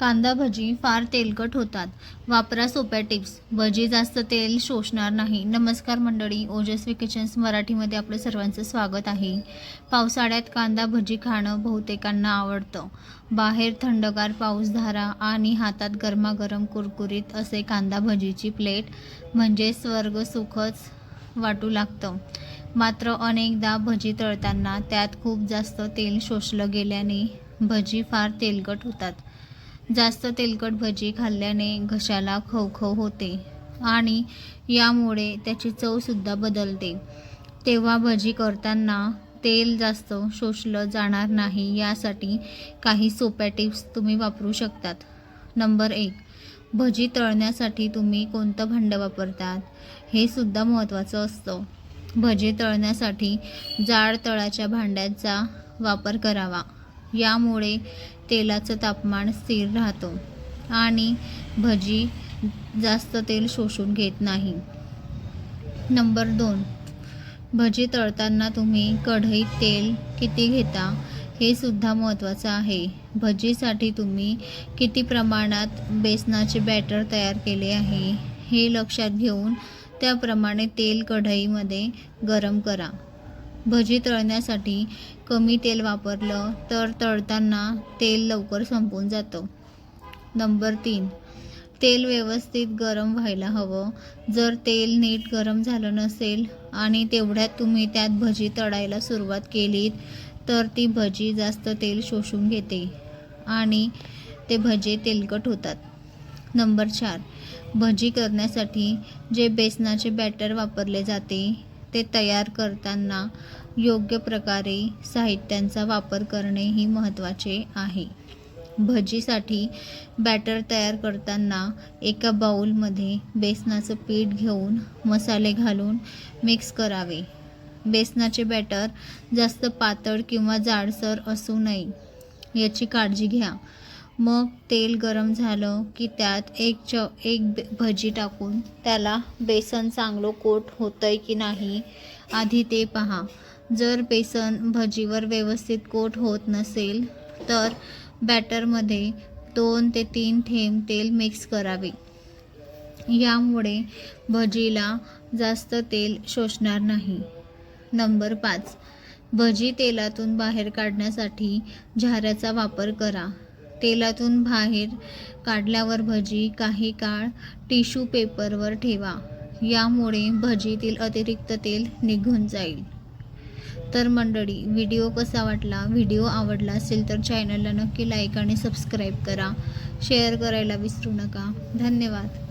कांदा भजी फार तेलकट होतात. वापरा सोप्या टिप्स. भजी जास्त तेल शोषणार नाही. नमस्कार मंडळी ओजस्वी किचन्स मराठीमध्ये आपलं सर्वांचं स्वागत आहे. पावसाळ्यात कांदा भजी खाणं बहुतेकांना आवडतं. बाहेर थंडगार पाऊसधारा आणि हातात गरमागरम कुरकुरीत असे कांदा भजीची प्लेट म्हणजे स्वर्ग सुखच वाटू लागतं. मात्र अनेकदा भजी तळताना त्यात खूप जास्त तेल शोषलं गेल्याने भजी फार तेलकट होतात. जास्त तेलकट भजी खाल्ल्याने घशाला खवखव होते आणि यामुळे त्याची चवसुद्धा बदलते. तेव्हा भजी करताना तेल जास्त शोषलं जाणार नाही यासाठी काही सोप्या टिप्स तुम्ही वापरू शकतात. नंबर एक भजी तळण्यासाठी तुम्ही कोणतं भांडं वापरतात? हे सुद्धा महत्त्वाचं असतं. भजी तळण्यासाठी जाड तळाच्या भांड्याचा वापर करावा. यामुळे तेलाचं तापमान स्थिर राहतं. आणि भजी जास्त तेल शोषून घेत नाही. नंबर दोन. भजी तळताना तुम्ही कढईत तेल किती घेता हे सुद्धा महत्त्वाचं आहे. भजीसाठी तुम्ही किती प्रमाणात बेसनाचे बॅटर तयार केले आहे हे लक्षात घेऊन त्याप्रमाणे तेल कढईमध्ये गरम करा. भजी तळण्यासाठी कमी तेल वापरलं तर तळताना तेल लवकर संपून जातं. नंबर तीन. तेल व्यवस्थित गरम व्हायला हवं. जर तेल नीट गरम झालं नसेल आणि तेवढ्यात तुम्ही त्यात भजी तळायला सुरुवात केलीत तर ती भजी जास्त तेल शोषून घेते आणि ते भजे तेलकट होतात. नंबर चार. भजी करण्यासाठी जे बेसनाचे बॅटर वापरले जाते ते तयार करताना योग्य प्रकारे साहित्यांचा वापर करणेही महत्त्वाचे आहे. भजीसाठी बॅटर तयार करताना एका बाऊलमध्ये बेसनाचं पीठ घेऊन मसाले घालून मिक्स करावे. बेसनाचे बॅटर जास्त पातळ किंवा जाडसर असू नये याची काळजी घ्या. मग तेल गरम झालं की त्यात एक च एक बे- भजी टाकून त्याला बेसन चांगलं कोट होतं आहे की नाही आधी ते पहा. जर बेसन भजीवर व्यवस्थित कोट होत नसेल तर बॅटरमध्ये दोन ते तीन थेंब तेल मिक्स करावे. यामुळे भजीला जास्त तेल शोषणार नाही. नंबर पाच. भजी तेलातून बाहेर काढण्यासाठी झाऱ्याचा वापर करा. तेलातून बाहेर काढल्यावर भजी काही काळ टिश्यू पेपरवर ठेवा. यामुळे भजीतील अतिरिक्त तेल निघून जाईल. तर मंडळी व्हिडिओ कसा वाटला? व्हिडिओ आवडला असेल तर चॅनलला नक्की लाईक आणि सबस्क्राईब करा. शेअर करायला विसरू नका. धन्यवाद.